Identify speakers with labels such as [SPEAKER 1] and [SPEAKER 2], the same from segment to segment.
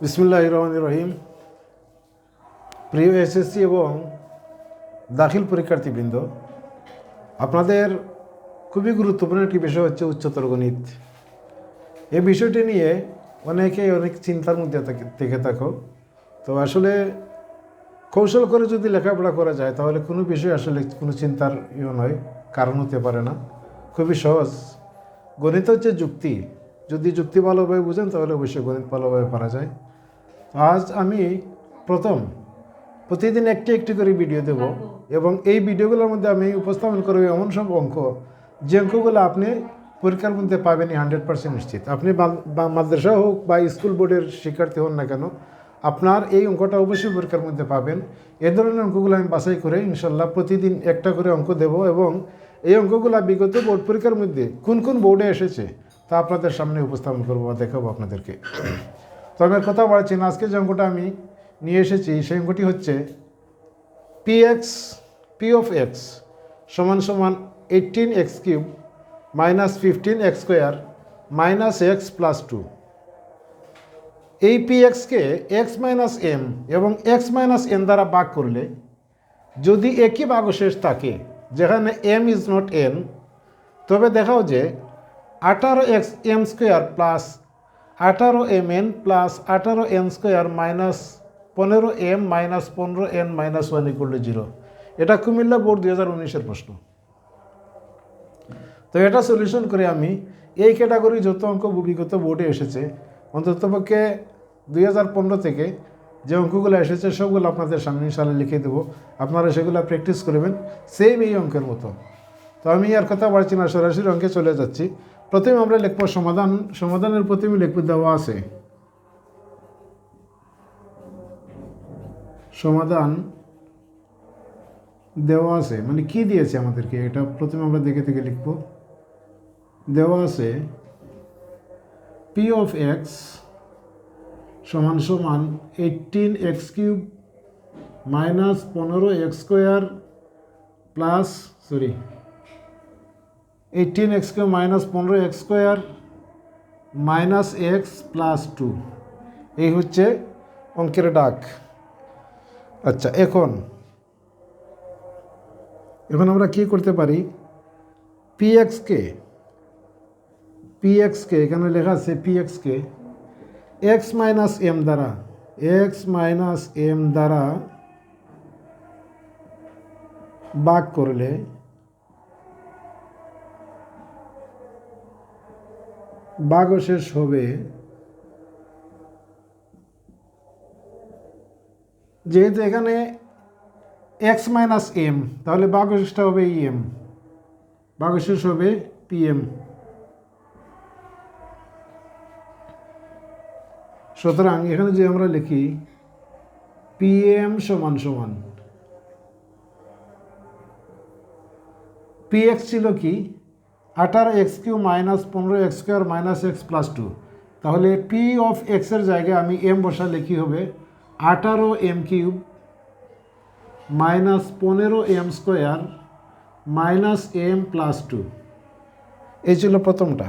[SPEAKER 1] বিসমুল্লাহ রহমান রহিম প্রিয় এসএসসি এবং দাখিল পরীক্ষার্থীবৃন্দ, আপনাদের খুবই গুরুত্বপূর্ণ একটি বিষয় হচ্ছে উচ্চতর গণিত। এই বিষয়টি নিয়ে অনেকে অনেক চিন্তার মধ্যে থাকে- থেকে। তো আসলে কৌশল করে যদি লেখাপড়া করা যায়, তাহলে কোনো বিষয় আসলে কোনো চিন্তার ইয়ে নয়, কারণ হতে পারে না। খুবই সহজ। গণিত হচ্ছে যুক্তি। যদি যুক্তি ভালোভাবে বুঝেন, তাহলে অবশ্যই গণিত ভালোভাবে পারা যায়। আজ আমি প্রথম। প্রতিদিন একটি একটি করে ভিডিও দেব এবং এই ভিডিওগুলোর মধ্যে আমি উপস্থাপন করব এমন সব অঙ্ক যে অঙ্কগুলো আপনি পরীক্ষার মধ্যে পাবেনই হান্ড্রেড পার্সেন্ট নিশ্চিত। আপনি মাদ্রাসা হোক বা স্কুল বোর্ডের শিক্ষার্থী হন না কেন আপনার এই অঙ্কটা অবশ্যই পরীক্ষার মধ্যে পাবেন। এ ধরনের অঙ্কগুলো আমি বাছাই করে ইনশাল্লাহ প্রতিদিন একটা করে অঙ্ক দেব এবং এই অঙ্কগুলো বিগত বোর্ড পরীক্ষার মধ্যে কোন কোন বোর্ডে এসেছে তা আপনাদের সামনে উপস্থাপন করব বা দেখাবো আপনাদেরকে। তো আমি আর কথা বাড়াচ্ছি না। আজকে যে অঙ্কটা আমি নিয়ে এসেছি, সেই অঙ্কটি হচ্ছে P X P of X সমান সমান eighteen X cube minus fifteen X square minus X plus two এই পি এক্সকে এক্স মাইনাস এম এবং এক্স মাইনাস এন দ্বারা ভাগ করলে যদি একই ভাগশেষ থাকে, যেখানে এম ইজ নট এন তবে দেখাও যে আঠারো এক্স এম স্কোয়ার প্লাস আঠারো এম এন প্লাস আঠারো এন স্কোয়ার মাইনাস পনেরো এম মাইনাস পনেরো N minus one equal to zero এটা কুমিল্লা বোর্ড দুই হাজার উনিশের প্রশ্ন। তো এটা সলিউশন করে আমি এই ক্যাটাগরি যত অঙ্ক বিগত বোর্ডে এসেছে অন্ততপক্ষে দুই হাজার পনেরো থেকে যে অঙ্কগুলো এসেছে সবগুলো আপনাদের সামনে ইনশাল্লাহ লিখে দেবো। আপনারা সেগুলো প্র্যাকটিস করবেন সেম এই অঙ্কের মতো। তো আমি আর কথা বাড়ছি না, সরাসরি অঙ্কে চলে যাচ্ছি। প্রথমে আমরা লিখব সমাধান, সমাধানের প্রথমে লিখব দেওয়া আছে। সমাধান দেওয়া আছে মানে কি দিয়েছে আমাদেরকে? এটা প্রথমে আমরা দেখে থেকে লিখব। দেওয়া আছে পি অফ এক্স সমান সমান এইটিন এক্স কিউব মাইনাস পনেরো X square plus sorry eighteen X cube minus পনেরো X square minus X plus two এই হচ্ছে অঙ্কের ডাক। আচ্ছা এখন এখন আমরা কি করতে পারি? পি এক্সকে পি এক্সকে এখানে লেখা আছে পি এক্সকে এক্স মাইনাস এম দ্বারা এক্স মাইনাস এম দ্বারা বাক করলে বাগশেষ হবে যেহেতু এখানে এক্স মাইনাস এম, তাহলে বাগশেষটা হবে ইএম বাগশেষ হবে পিএম। সুতরাং এখানে যে আমরা লিখি পিএম সমান সমান। পিএক্স ছিল কি? আঠারো এক্স কিউ মাইনাস পনেরো x square minus x plus two. তাহলে পি অফ এক্সের জায়গায় আমি এম বসালে কি হবে? আঠারো এম কিউব মাইনাস পনেরো m square minus m plus two. এই ছিল প্রথমটা।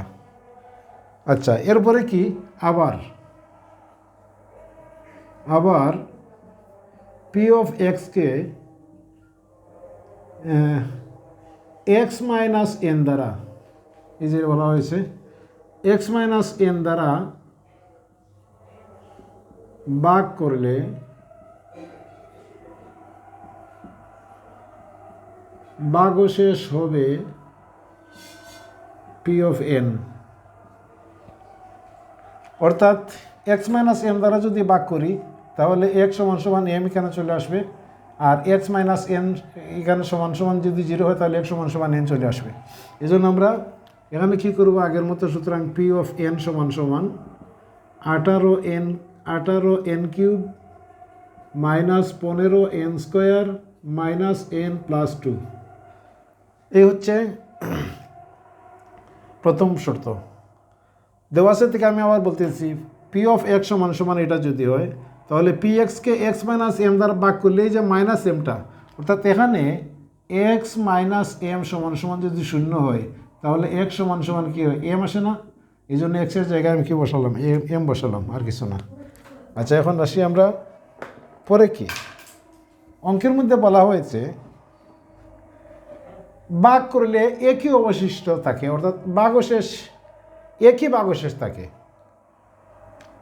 [SPEAKER 1] আচ্ছা এরপরে কি? আবার আবার পি অফ এক্সকে এক্স মাইনাস এন দ্বারা এই যে বলা হয়েছে এক্স মাইনাস এন দ্বারা বাক করলে বাগশেষ হবে পি অফ এন অর্থাৎ এক্স মাইনাস এম দ্বারা যদি বাক করি, তাহলে এক্স সমান সমান এম এখানে চলে আসবে, আর এক্স মাইনাস এন এখানে সমান সমান যদি জিরো হয়, তাহলে এক্স সমান সমান এন চলে আসবে। এই জন্য আমরা এখানে কি করব? আগের মতো সুতরাং পি অফ এন সমান সমান আঠারো এন আঠারো এন কিউব মাইনাস পনেরো n square minus n plus two এই হচ্ছে প্রথম শর্ত। দেওয়াসে থেকে আমি আবার বলতেছি পি অফ এক্স সমান সমান এটা যদি হয়, তাহলে পি এক্সকে এক্স মাইনাস এম দ্বারা ভাগ করলে এই যে মাইনাস এমটা অর্থাৎ এখানে এক্স মাইনাস এম সমান সমান যদি শূন্য হয় তাহলে এক সমান সমান কী হয়? এম আসে না? এই জন্য এক্সের জায়গায় আমি কী বসালাম? এম বসালাম, আর কিছু না। আচ্ছা এখন আসি আমরা পরে কি? অঙ্কের মধ্যে বলা হয়েছে বাঘ করলে একই অবশিষ্ট থাকে? অর্থাৎ বাঘশেষ একই বাঘশেষ থাকে?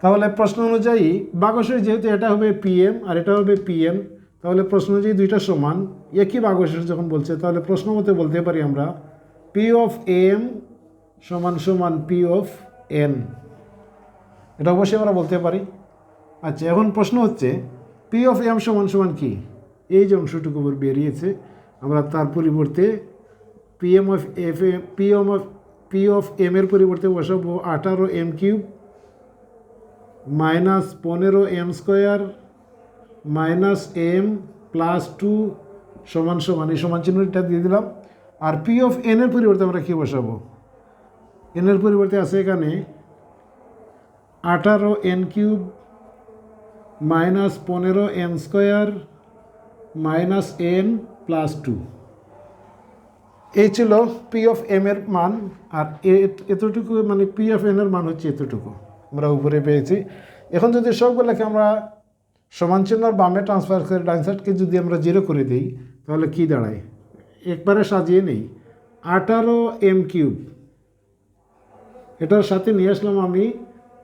[SPEAKER 1] তাহলে প্রশ্ন অনুযায়ী বাঘশেষ যেহেতু এটা হবে পিএম আর এটা হবে পিএম তাহলে প্রশ্ন অনুযায়ী দুইটা সমান। একই বাঘশেষ যখন বলছে, তাহলে প্রশ্ন মতে বলতে পারি আমরা পি অফ এম সমান সমান পি অফ এন এটা অবশ্যই আমরা বলতে পারি। আচ্ছা এখন প্রশ্ন হচ্ছে পি অফ এম সমান সমান কি? এই যে অংশটুকু বেরিয়েছে, আমরা তার পরিবর্তে p m of f a p m of p of m এর পরিবর্তে বসাবো আঠারো এম কিউব মাইনাস পনেরো m square minus m plus two সমান সমান, এই সমান চিহ্নটা দিয়ে দিলাম। আর পি অফ এন এর পরিবর্তে আমরা কী বসাবো? এন এর পরিবর্তে আছে এখানে আঠারো এন কিউব মাইনাস পনেরো n square minus n plus two এই ছিল পি অফ এম এর মান, আর এতটুকু মানে পি অফ এন এর মান হচ্ছে এতটুকু। আমরা উপরে পেয়েছি। এখন যদি সবগুলোকে আমরা সমান চিহ্নর বামে ট্রান্সফার করে ডান সাইডকে যদি আমরা জিরো করে দিই, তাহলে কি দাঁড়ায়? একবারে সাজিয়ে নেই। আঠারো এম কিউব এটার সাথে নিয়ে আসলাম আমি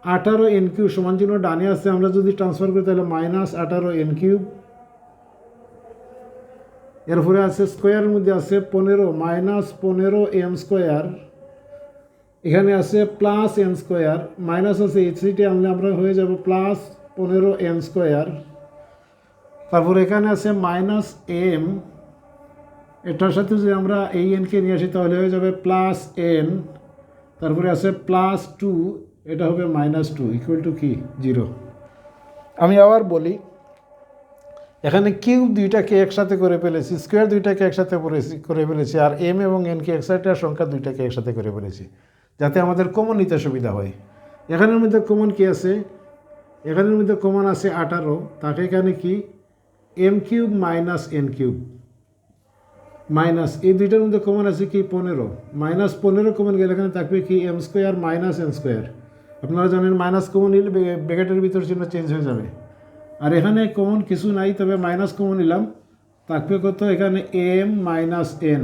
[SPEAKER 1] আঠারো এন কিউব সমান চিহ্ন। ডানে আসছে আমরা যদি ট্রান্সফার করি তাহলে মাইনাস আঠারো এন কিউব এরপরে আছে স্কোয়ারের মধ্যে আছে পনেরো মাইনাস পনেরো এম স্কোয়ার এখানে আছে প্লাস এন স্কোয়ার মাইনাস আছে এই সিটি আনলে আমরা হয়ে যাব প্লাস পনেরো এন স্কোয়ার তারপর এখানে আছে মাইনাস এম এটার সাথে যদি আমরা এই এনকে নিয়ে আসি, তাহলে হয়ে যাবে প্লাস এন তারপরে আছে প্লাস টু এটা হবে মাইনাস টু ইকুয়াল টু কি? জিরো আমি আবার বলি, এখানে কিউব দুইটাকে একসাথে করে ফেলেছি, স্কোয়ার দুইটাকে একসাথে করে ফেলেছি, আর এম এবং এনকে একসাথে আর সংখ্যা দুইটাকে একসাথে করে ফেলেছি, যাতে আমাদের কমন নিতে সুবিধা হয়। এখানের মধ্যে কমন কি আছে? এখানের মধ্যে কমন আছে আঠারো, তাকে এখানে কি? M cube minus n cube. Minus, এই দুইটার মধ্যে কমন আছে কি পনেরো? মাইনাস পনেরো কমন গেলে এখানে থাকবে কি m square minus n square আপনারা জানেন মাইনাস কমন নিলে ব্যাকেটের ভিতর চিহ্ন চেঞ্জ হয়ে যাবে। আর এখানে কমন কিছু নাই, তবে মাইনাস কমন নিলাম। থাকবে কত? এখানে এম মাইনাস এন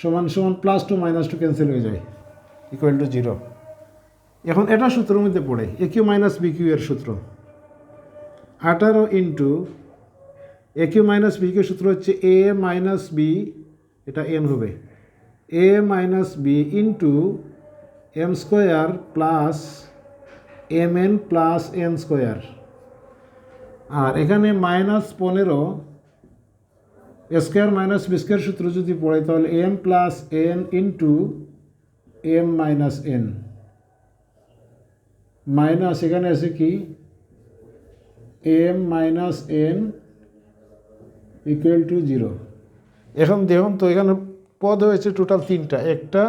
[SPEAKER 1] সমান সমান plus two minus two cancel হয়ে যায় ইকুয়াল টু জিরো এখন এটা সূত্রের মধ্যে পড়ে a cube minus b cube এর সূত্র। আঠারো into a cube minus b cube সূত্র হচ্ছে এ মাইনাস বি এটা এন হবে। A minus b into m square plus m n plus n square আর এখানে মাইনাস পনেরো স্কোয়ার মাইনাস বি স্কোয়ার সূত্র যদি পড়ে, তাহলে m plus n into m minus n minus এখানে আছে কি? M minus n equal to zero এখন দেখুন তো, এখানে পদ হয়েছে টোটাল তিনটা। একটা,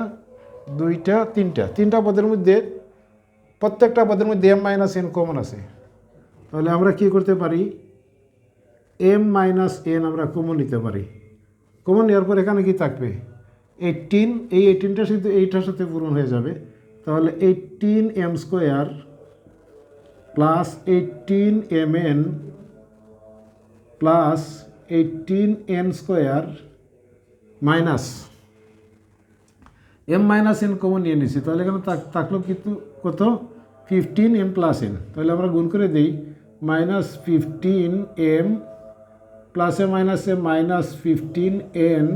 [SPEAKER 1] দুইটা, তিনটা। তিনটা পদের মধ্যে, প্রত্যেকটা পদের মধ্যে এম মাইনাস এন কমন আছে। তাহলে আমরা কি করতে পারি? এম মাইনাস এন আমরা কমন নিতে পারি। কমন নেওয়ার পর এখানে কি থাকবে? এইটিন এই এইটিনটার শুধু এইটার সাথে পূরণ হয়ে যাবে। তাহলে eighteen m square plus eighteen m n plus eighteen n square minus m minus n common নিয়ে নিছি তাহলে এখানে থাকল কিন্তু কত? ফিফটিন এম প্লাস এন তাহলে আমরা গুণ করে দিই মাইনাস ফিফটিন এম প্লাস প্লাসে মাইনাসে মাইনাস ফিফটিন এন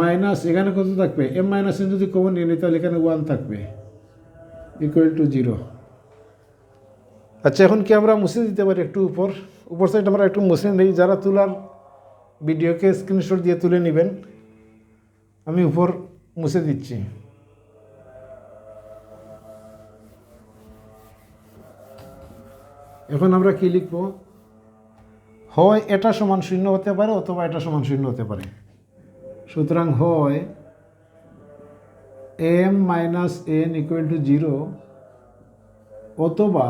[SPEAKER 1] মাইনাস এখানে কত থাকবে? এম মাইনাস এন যদি কমন নিয়ে নিই তাহলে এখানে ওয়ান থাকবে ইকুয়াল টু জিরো আচ্ছা এখন কি আমরা মুছে দিতে পারি একটু উপর? উপর সাইড আমরা একটু মুছে নিই, যারা তোলার ভিডিওকে স্ক্রিনশট দিয়ে তুলে নেবেন, আমি উপর মুছে দিচ্ছি। এখন আমরা কি লিখব? হয় এটা সমান শূন্য হতে পারে, অথবা এটা সমান শূন্য হতে পারে। সুতরাং হয় m minus n equal to zero অথবা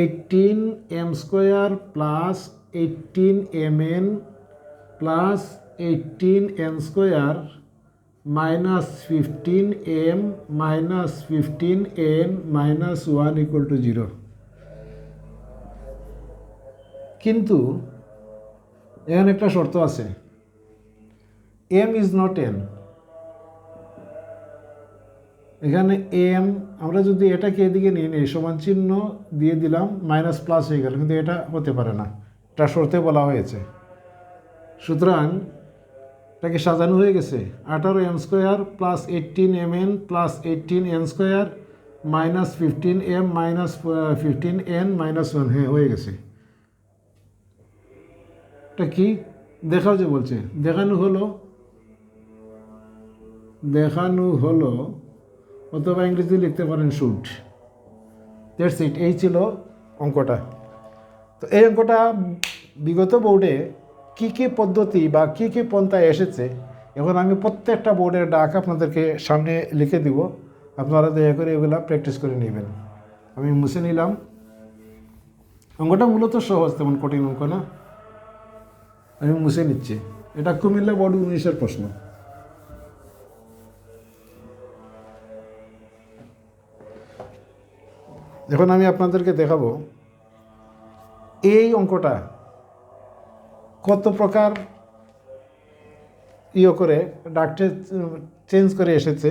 [SPEAKER 1] eighteen m square plus eighteen m n plus eighteen n square minus fifteen m minus fifteen n minus one equal to zero কিন্তু এখানে একটা শর্ত আছে। এম ইজ নট এন এখানে M আমরা যদি এটাকে এদিকে নিয়ে নিই, সমান চিহ্ন দিয়ে দিলাম মাইনাস প্লাস হয়ে গেল, কিন্তু এটা হতে পারে না। এটা শর্তে বলা হয়েছে। সুতরাং, এটাকে সাজানো হয়ে গেছে। আঠারো m square plus eighteen m n plus eighteen n square minus fifteen m minus fifteen n minus one হ্যাঁ হয়ে গেছে। এটা কি? দেখাও যে বলছে। দেখানো হলো দেখানো হলো অথবা ইংরেজি লিখতে পারেন শুট দ্যাটস ইট এই ছিল অঙ্কটা। তো এই অঙ্কটা বিগত বোর্ডে কী কী পদ্ধতি বা কী কী পন্থায় এসেছে, এখন আমি প্রত্যেকটা বোর্ডের ডাক আপনাদেরকে সামনে লিখে দিব। আপনারা দয়া করে এগুলা প্র্যাকটিস করে নেবেন। আমি মুছে নিলাম। অঙ্কটা মূলত সহজ, তেমন কঠিন অঙ্ক না। আমি মুছে নিচ্ছি। এটা কুমিল্লা বোর্ড উনিশের প্রশ্ন। এখন আমি আপনাদেরকে দেখাবো এই অঙ্কটা কত প্রকার ইয়ে করে, ডাকটে চেঞ্জ করে এসেছে।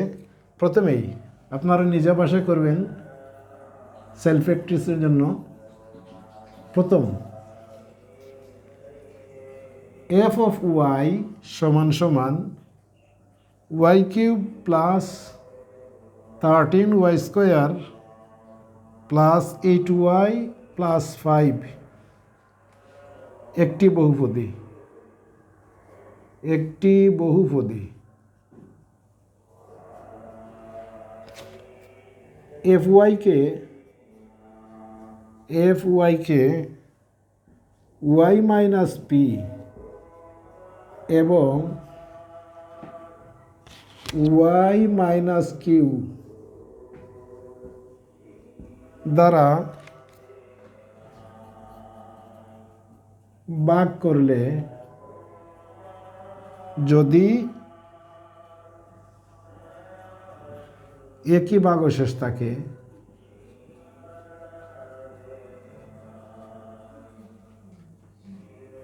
[SPEAKER 1] প্রথমেই আপনারা নিজে বাসায় করবেন সেলফ প্র্যাকটিসের জন্য। প্রথম এফ অফ ওয়াই সমান সমান y cube plus thirteen y square plus eight y plus five. একটি বহুপদী। একটি বহুপদী। এফ ওয়াইকে এফ ওয়াইকে ওয়াই মাইনাস পি এবং ওয়াই মাইনাস কিউ দ্বারা ভাগ করলে যদি একই ভাগশেষ থাকে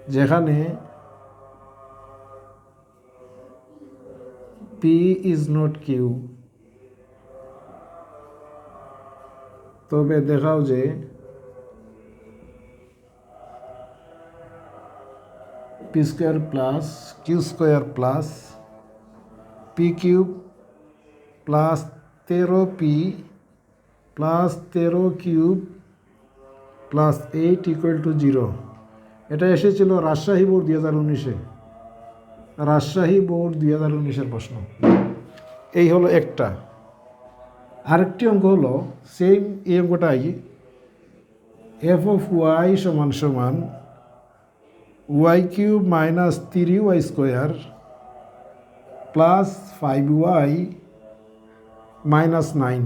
[SPEAKER 1] যেখানে পি ইজ নট কিউ তবে দেখাও যে p square plus q square plus p cube plus তেরো পি প্লাস তেরো cube plus eight equal to zero এটা এসেছিল রাজশাহী বোর্ড দুই হাজার উনিশে। রাজশাহী বোর্ড দুই হাজার উনিশের প্রশ্ন। এই হলো একটা। আরেকটি অঙ্ক হলো সেম এই অঙ্কটাই এফ অফ ওয়াই সমান সমান y cube minus three y square plus five y minus nine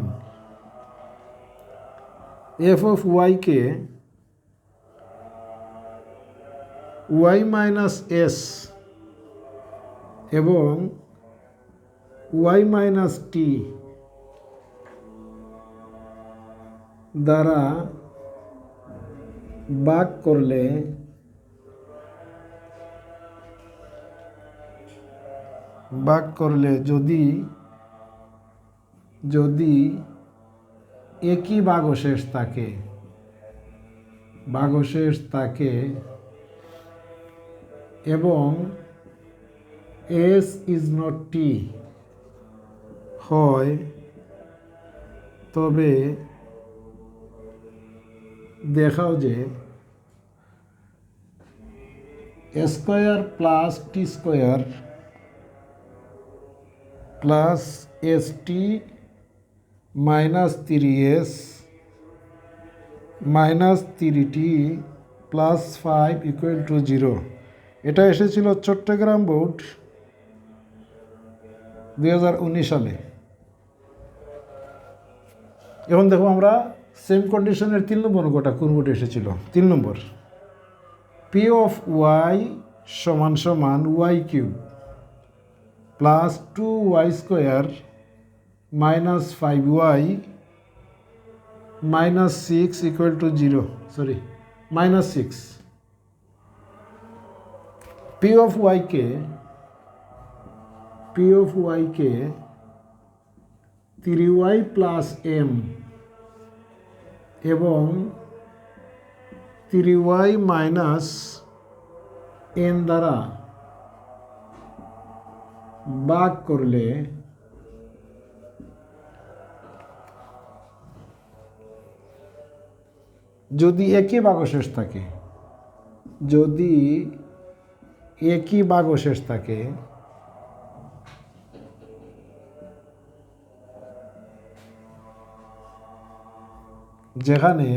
[SPEAKER 1] f of ওয়াইকে Y minus S এবং ওয়াই মাইনাস টি দ্বারা ভাগ করলে ভাগ করলে যদি যদি একই ভাগশেষ থাকে ভাগশেষ থাকে এবং এস ইজ নট টি হয়, তবে দেখাও যে square plus t square plus s t minus three s minus three t plus five equal to zero. এটা এসেছিল চট্টগ্রাম বোর্ড দু হাজার উনিশ সালে। এখন দেখো আমরা সেম কন্ডিশনের তিন নম্বর অঙ্কটা বোর্ডে এসেছিল? তিন নম্বর। পি অফ ওয়াই সমান সমান y cube plus two y square minus five y minus six equal to zero sorry minus six p of ওয়াইকে P of ওয়াইকে থ্রি ওয়াই প্লাস এম এবং থ্রি ওয়াই মাইনাস এন দ্বারা ভাগ করলে যদি একই ভাগশেষ থাকে, যদি একই ভাগশেষ থাকে যেখানে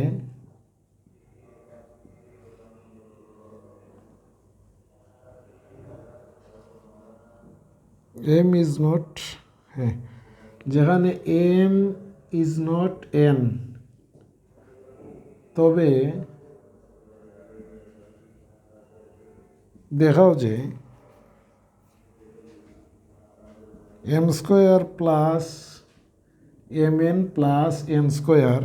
[SPEAKER 1] এম ইজ নট হ্যাঁ যেখানে এম ইজ নট এন তবে দেখাও যে m square plus m n plus n square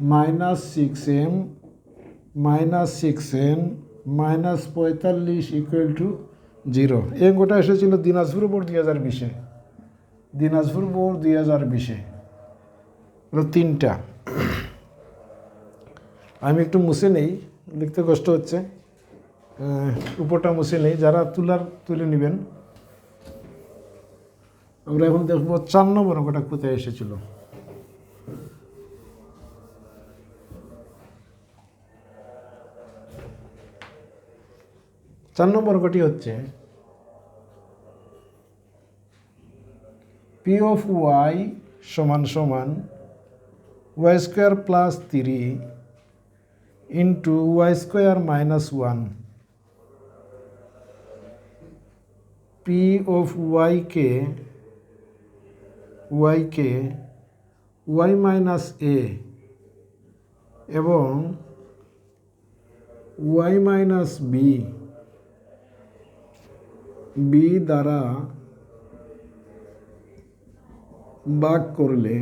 [SPEAKER 1] minus six m minus six n minus পঁয়তাল্লিশ ইকুয়াল টু জিরো এই অঙ্কটা এসেছিল দিনাজপুর বোর্ড দুই হাজার বিশে। দিনাজপুর বোর্ড দুই হাজার বিশে। তিনটা। আমি একটু মুছে নেই লিখতে কষ্ট হচ্ছে। উপরটা মুছে নেই, যারা তুলার তুলে নেবেন। আমরা এখন দেখব চার নম্বর অঙ্কটা কোথায় এসেছিল। চার নম্বর অঙ্কটি হচ্ছে পি অফ ওয়াই সমান সমান y square plus three into y square minus one p of ওয়াইকে ওয়াইকে ওয়াই মাইনাস এ এবং ওয়াই মাইনাস বি বি দ্বারা ভাগ করলে,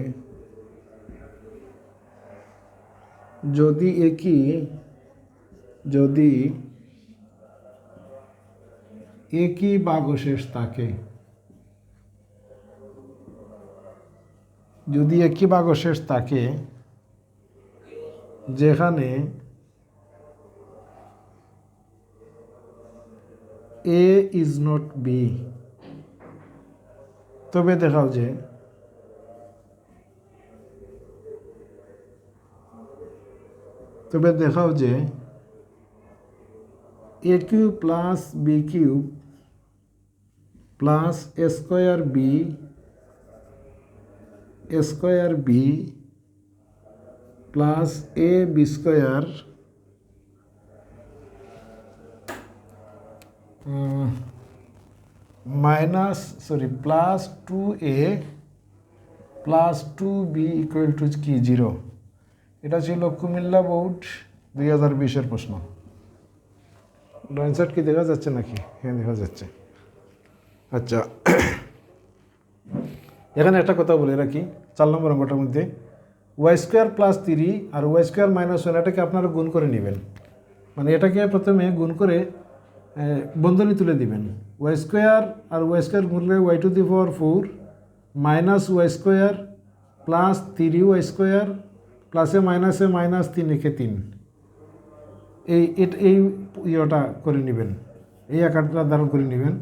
[SPEAKER 1] যদি একই যদি একই বাগশেষ থাকে, যদি একই বাগশেষ থাকে, যেখানে এ ইজ নট বি তবে দেখাও যে তবে দেখাও যে a cube plus b cube plus a square b square b plus a b square minus sorry plus two a plus two b equal to কি? জিরো এটা ছিল কুমিল্লা বোর্ড দুই হাজার বিশের প্রশ্ন। ড্রয়িং কি দেখা যাচ্ছে নাকি? হ্যাঁ দেখা যাচ্ছে। আচ্ছা এখানে একটা কথা বলে রাখি, চার নম্বর অঙ্কটার মধ্যে। ওয়াই স্কোয়ার প্লাস থ্রি আর ওয়াই স্কোয়ার মাইনাস ওয়ান এটাকে আপনারা গুণ করে নেবেন। মানে এটাকে প্রথমে গুণ করে বন্ধনী তুলে দিবেন। ওয়াই স্কোয়ার আর Y square গুণলে y to the power four minus y square plus three y square প্লাসে মাইনাসে মাইনাস তিন একে তিন। এই এই ইয়েটা করে নেবেন। এই আকারটা ধারণ করে নেবেন।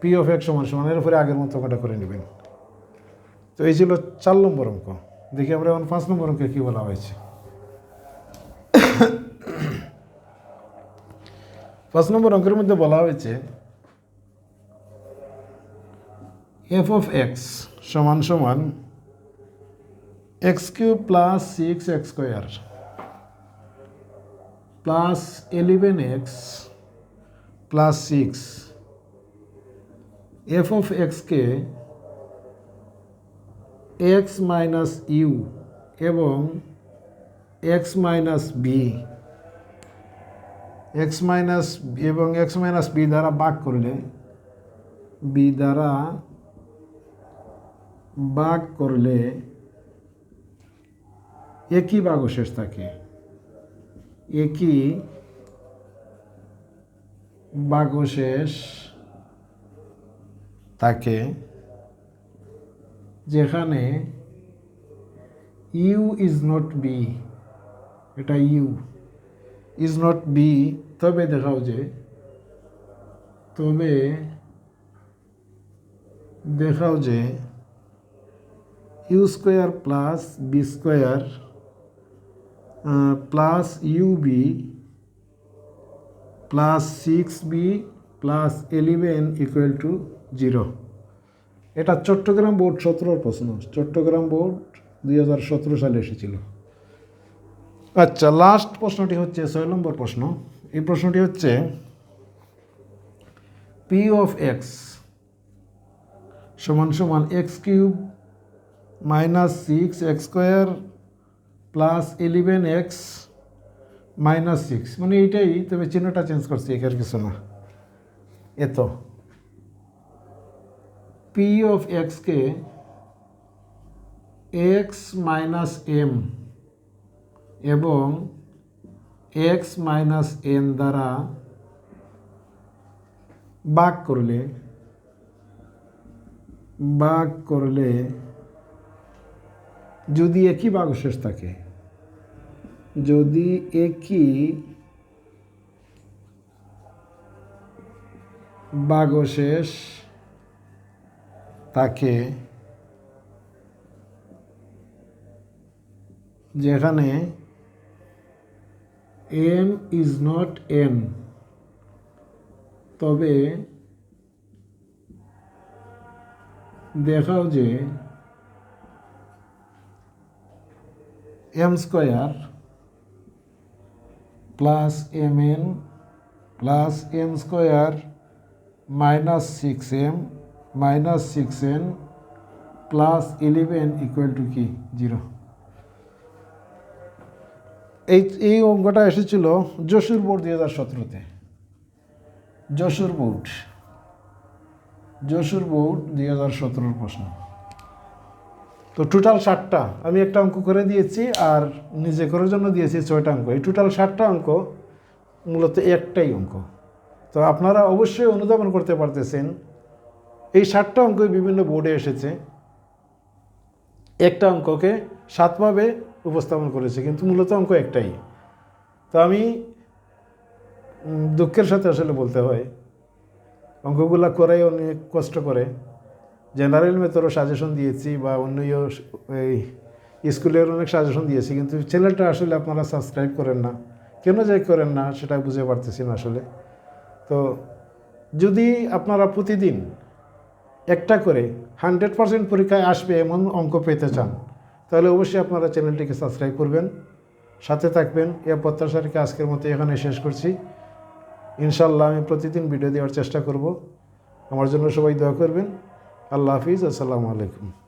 [SPEAKER 1] পি অফ এক সমান সমান, এর উপরে আগের মতো অঙ্কটা করে নেবেন। তো এই ছিল চার নম্বর অঙ্ক। দেখি আমরা এখন পাঁচ নম্বর অঙ্কে কী বলা হয়েছে। পাঁচ নম্বর অঙ্কের মধ্যে বলা হয়েছে এফ অফ এক্স সমান সমান x cube plus six x square plus eleven x plus six f of এক্সকে এক্স মাইনাস ইউ এবং x minus b x minus এবং এক্স মাইনাস বি দ্বারা ভাগ করলে, বি দ্বারা ভাগ করলে একই ভাগশেষ থাকে। একই ভাগশেষ থাকে যেখানে ইউ ইজ নট বি, এটা ইউ, ইজ নট বি তবে দেখাও যে তবে দেখাও যে u square plus b square plus u b plus six b plus eleven equal to zero এটা চট্টগ্রাম বোর্ড সতেরোর প্রশ্ন। চট্টগ্রাম বোর্ড দুই হাজার সতেরো সালে এসেছিল। আচ্ছা লাস্ট প্রশ্নটি হচ্ছে ছয় নম্বর প্রশ্ন। এই প্রশ্নটি হচ্ছে পি অফ এক্স সমান সমান x cube minus six x square plus eleven x minus six মানে এইটাই তবে চিহ্নটা চেঞ্জ করছি এখানে কিছু না এত পি অফ এক্সকে এক্স মাইনাস এম এবং এক্স মাইনাস এন দ্বারা ভাগ করলে ভাগ করলে যদি একই ভাগশেষ থাকে, যদি একই ভাগশেষ থাকে, যেখানে এম ইজ নট এন। তবে দেখাও যে m square plus m n plus m square minus six m minus six n plus eleven equal to কি? জিরো। এই এই অঙ্কটা এসেছিল যশোর বোর্ড দুই হাজার সতেরোতে। যশুর বোর্ড। যশুর বোর্ড দুই হাজার সতেরোর প্রশ্ন। তো টোটাল ষাটটা আমি একটা অঙ্ক করে দিয়েছি আর নিজে করার জন্য দিয়েছি ছয়টা অঙ্ক। এই টোটাল ষাটটা অঙ্ক মূলত একটাই অঙ্ক। তো আপনারা অবশ্যই অনুধাবন করতে পারতেছেন, এই ষাটটা অঙ্কই বিভিন্ন বোর্ডে এসেছে। একটা অঙ্ককে সাতভাবে উপস্থাপন করেছে, কিন্তু মূলত অঙ্ক একটাই। তো আমি দুঃখের সাথে আসলে বলতে হয়, অঙ্কগুলা করাই অনেক কষ্ট করে। জেনারেল মেথডও সাজেশন দিয়েছি বা অন্য এই স্কুলের অনেক সাজেশন দিয়েছি, কিন্তু চ্যানেলটা আসলে আপনারা সাবস্ক্রাইব করেন না। কেন যাই করেন না, সেটা বুঝে পারতেছি না আসলে। তো যদি আপনারা প্রতিদিন একটা করে হান্ড্রেড পার্সেন্ট পরীক্ষায় আসবে এমন অঙ্ক পেতে চান তাহলে অবশ্যই আপনারা চ্যানেলটিকে সাবস্ক্রাইব করবেন। সাথে থাকবেন। এ প্রত্যাশা রেখে আজকের মতো এখানে শেষ করছি। ইনশাল্লাহ আমি প্রতিদিন ভিডিও দেওয়ার চেষ্টা করব। আমার জন্য সবাই দোয়া করবেন। আল্লাহ হাফিজ। আসসালামু আলাইকুম।